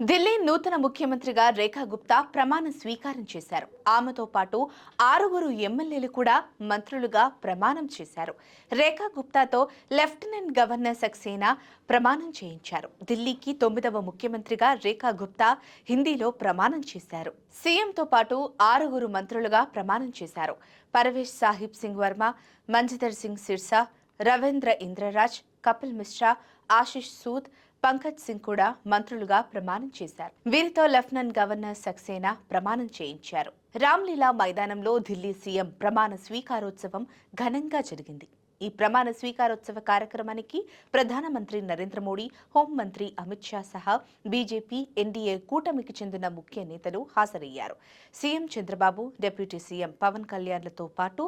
ఢిల్లీ నూతన ముఖ్యమంత్రిగా రేఖా గుప్తా ప్రమాణ స్వీకారం చేశారు. ఆమెతో పాటు ఆరుగురు ఎమ్మెల్యేలు కూడా మంత్రులుగా ప్రమాణం చేశారు. రేఖా గుప్తాతో లెఫ్టినెంట్ గవర్నర్ సక్సేనా ప్రమాణం చేయించారు. ఢిల్లీకి తొమ్మిదవ ముఖ్యమంత్రిగా రేఖా గుప్తా హిందీలో ప్రమాణం చేశారు. సీఎంతో పాటు ఆరుగురు మంత్రులుగా ప్రమాణం చేశారు. పరవేష్ సాహిబ్ సింగ్ వర్మ మంజదర్ సింగ్ సిర్సా రవీంద్ర ఇంద్రరాజ్ కపిల్ మిశ్రా ఆశిష్ సూద్ పంకజ్ సింగ్ కూడా మంత్రులుగా ప్రమాణం చేశారు. వీరితో లెఫ్టినెంట్ గవర్నర్ సక్సేనా ప్రమాణం చేయించారు. రామ్లీలా మైదానంలో ఢిల్లీ సీఎం ప్రమాణ స్వీకారోత్సవం ఘనంగా జరిగింది. ఈ ప్రమాణ స్వీకారోత్సవ కార్యక్రమానికి ప్రధానమంత్రి నరేంద్ర మోడీ హోంమంత్రి అమిత్ షా సహా బీజేపీ ఎన్డీఏ కూటమికి చెందిన ముఖ్య నేతలు హాజరయ్యారు. CM Chandrababu deputy CM Pawan కళ్యాణ్లతో పాటు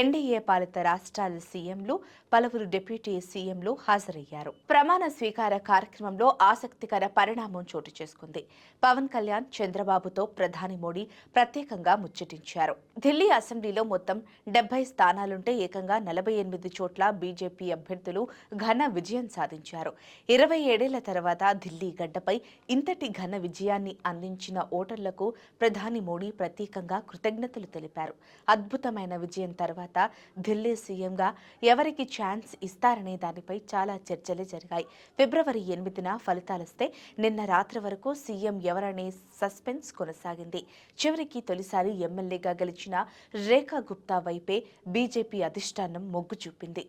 ఎన్డీఏ పాలిత రాష్ట్రాల సీఎంలు పలువురు డిప్యూటీ సీఎంలు హాజరయ్యారు. ప్రమాణ స్వీకార కార్యక్రమంలో ఆసక్తికర పరిణామం చోటు చేసుకుంది. పవన్ కళ్యాణ్ చంద్రబాబుతో ప్రధాని మోడీ ప్రత్యేకంగా ముచ్చటించారు. ఢిల్లీ అసెంబ్లీలో మొత్తం డెబ్బై స్థానాలుంటే ఏకంగా నలభై ఎనిమిది చోట్ల బీజేపీ అభ్యర్థులు ఘన విజయం సాధించారు. ఇరవై ఏడేళ్ళ తర్వాత ఢిల్లీ గడ్డపై ఇంతటి ఘన విజయాన్ని అందించిన ఓటర్లకు ప్రధాని మోడీ ప్రత్యేకంగా కృతజ్ఞతలు తెలిపారు. అద్భుతమైన విజయం తర్వాత ఢిల్లీ సీఎంగా ఎవరికి ఛాన్స్ ఇస్తారనే దానిపై చాలా చర్చలు జరిగాయి. ఫిబ్రవరి ఎనిమిదిన ఫలితాలొస్తే నిన్న రాత్రి వరకు సీఎం ఎవరనే సస్పెన్స్ కొనసాగింది. చివరికి తొలిసారి ఎమ్మెల్యేగా గెలిచిన రేఖా గుప్తా వైపే బీజేపీ అధిష్టానం మొగ్గు చూపింది. తెలిపింది